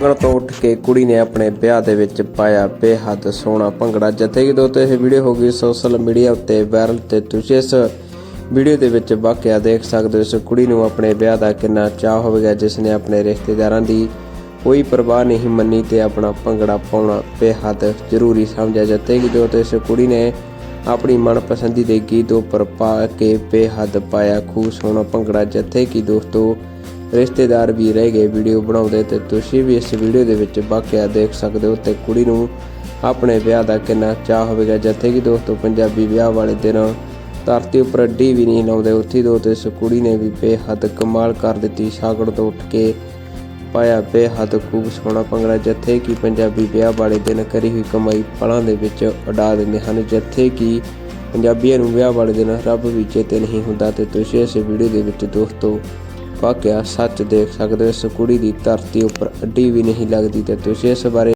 ਭੰਗੜ ਤੋਂ ਉੱਠ ਕੇ ਕੁੜੀ ਨੇ ਆਪਣੇ ਵਿਆਹ ਦੇ ਵਿੱਚ ਪਾਇਆ ਬੇਹੱਦ ਸੋਹਣਾ ਭੰਗੜਾ। ਜਿੱਥੇ ਕਿ ਦੋਸਤੋ, ਇਹ ਵੀਡੀਓ ਹੋ ਗਈ ਸੋਸ਼ਲ ਮੀਡੀਆ ਉੱਤੇ ਵਾਇਰਲ ਤੇ ਤੁਸੀਂ ਇਸ ਵੀਡੀਓ ਦੇ ਵਿੱਚ ਵਾਕਿਆ ਦੇਖ ਸਕਦੇ ਹੋ। ਇਸ ਕੁੜੀ ਨੂੰ ਆਪਣੇ ਵਿਆਹ ਦਾ ਕਿੰਨਾ ਚਾਹ ਹੋਵੇਗਾ, ਜਿਸ ਨੇ ਆਪਣੇ ਰਿਸ਼ਤੇਦਾਰਾਂ ਦੀ ਕੋਈ ਪਰਵਾਹ ਨਹੀਂ ਮੰਨੀ ਤੇ ਆਪਣਾ ਭੰਗੜਾ ਪਾਉਣਾ ਬੇਹੱਦ ਜ਼ਰੂਰੀ ਸਮਝਿਆ। ਜਿੱਥੇ ਕਿ ਦੋਸਤੋ, ਇਸ ਕੁੜੀ ਨੇ ਆਪਣੀ ਮਨਪਸੰਦੀ ਦੇ ਗੀਤ ਉੱਪਰ ਪਾ ਕੇ ਬੇਹੱਦ ਪਾਇਆ। ਖੂਬ ਸੋਹਣਾ ਭੰਗੜਾ। ਜਿੱਥੇ ਕਿ ਦੋਸਤੋ ਰਿਸ਼ਤੇਦਾਰ ਵੀ ਰਹਿ ਗਏ ਵੀਡੀਓ ਬਣਾਉਂਦੇ ਤੇ ਤੁਸੀਂ ਵੀ ਇਸ ਵੀਡੀਓ ਦੇ ਵਿੱਚ ਵਾਕਿਆ ਦੇਖ ਸਕਦੇ ਹੋ ਤੇ ਕੁੜੀ ਨੂੰ ਆਪਣੇ ਵਿਆਹ ਦਾ ਕਿੰਨਾ ਚਾਹ ਹੋਵੇਗਾ। ਜਿੱਥੇ ਕਿ ਦੋਸਤੋ, ਪੰਜਾਬੀ ਵਿਆਹ ਵਾਲੇ ਦਿਨ ਧਰਤੀ ਉੱਪਰ ਅੱਡੀ ਵੀ ਨਹੀਂ ਲਾਉਂਦੇ। ਉੱਥੇ ਦੋ ਤੇ ਇਸ ਕੁੜੀ ਨੇ ਵੀ ਬੇਹੱਦ ਕਮਾਲ ਕਰ ਦਿੱਤੀ। ਸਾਗੜ ਤੋਂ ਉੱਠ ਕੇ ਪਾਇਆ ਬੇਹੱਦ ਖੂਬ ਸੋਹਣਾ ਭੰਗੜਾ, ਜਿੱਥੇ ਕਿ ਪੰਜਾਬੀ ਵਿਆਹ ਵਾਲੇ ਦਿਨ ਕਰੀ ਹੋਈ ਕਮਾਈ ਪਲਾਂ ਦੇ ਵਿੱਚ ਉਡਾ ਦਿੰਦੇ ਹਨ। ਜਿੱਥੇ ਕਿ ਪੰਜਾਬੀਆਂ ਨੂੰ ਵਿਆਹ ਵਾਲੇ ਦਿਨ ਰੱਬ ਵੀ ਚੇਤੇ ਨਹੀਂ ਹੁੰਦਾ ਤੇ ਤੁਸੀਂ ਇਸ ਵੀਡੀਓ ਦੇ ਵਿੱਚ ਦੋਸਤੋ ਵਾਕਿਆ ਸੱਚ ਦੇਖ ਸਕਦੇ ਹੋ, ਇਸ ਕੁੜੀ ਦੀ ਧਰਤੀ ਉੱਪਰ ਅੱਡੀ ਵੀ ਨਹੀਂ ਲੱਗਦੀ ਤੇ ਤੁਸੀਂ ਇਸ ਬਾਰੇ